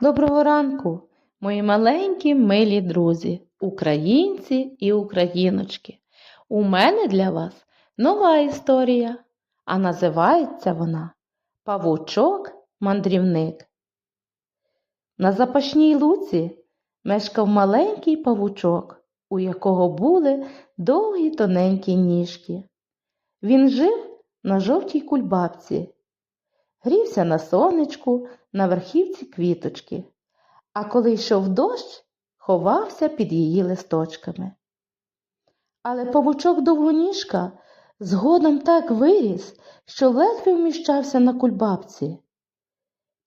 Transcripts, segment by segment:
Доброго ранку, мої маленькі милі друзі, українці і україночки. У мене для вас нова історія, а називається вона Павучок-мандрівник. На запашній луці мешкав маленький павучок, у якого були довгі тоненькі ніжки. Він жив на жовтій кульбабці, грівся на сонечку на верхівці квіточки, а коли йшов дощ, ховався під її листочками. Але павучок довгоніжка згодом так виріс, що ледве вміщався на кульбабці.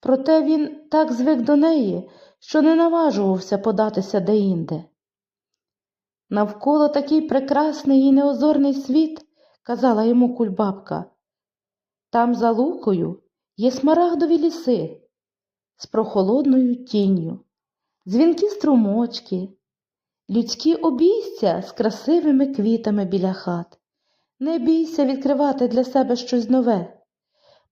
Проте він так звик до неї, що не наважувався податися деінде. Навколо такий прекрасний і неозорний світ, казала йому кульбабка. Там за лукою є смарагдові ліси з прохолодною тінню, дзвінкі струмочки, людські обійстя з красивими квітами біля хат. Не бійся відкривати для себе щось нове.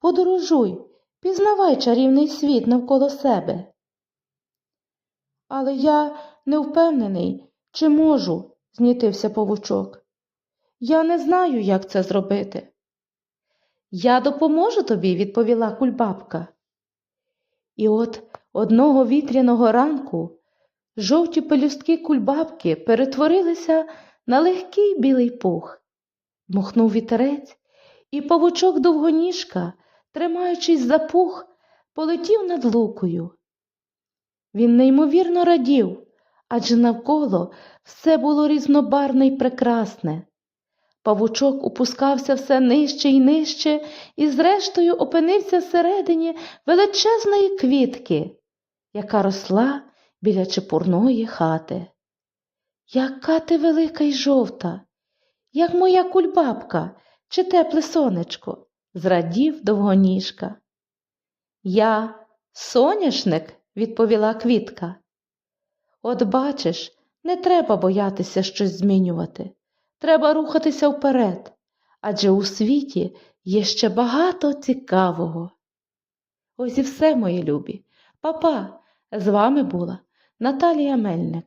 Подорожуй, пізнавай чарівний світ навколо себе. Але я не впевнений, чи можу, знітився павучок. Я не знаю, як це зробити. Я допоможу тобі, відповіла кульбабка. І от одного вітряного ранку жовті пелюстки кульбабки перетворилися на легкий білий пух. Махнув вітерець, і павучок довгоніжка, тримаючись за пух, полетів над лукою. Він неймовірно радів, адже навколо все було різнобарне й прекрасне. Павучок опускався все нижче й нижче і, зрештою, опинився всередині величезної квітки, яка росла біля чепурної хати. Яка ти велика й жовта, як моя кульбабка чи тепле сонечко, зрадів довгоніжка. Я соняшник, відповіла квітка. От бачиш, не треба боятися щось змінювати. Треба рухатися вперед, адже у світі є ще багато цікавого. Ось і все, мої любі. Папа, з вами була Наталія Мельник.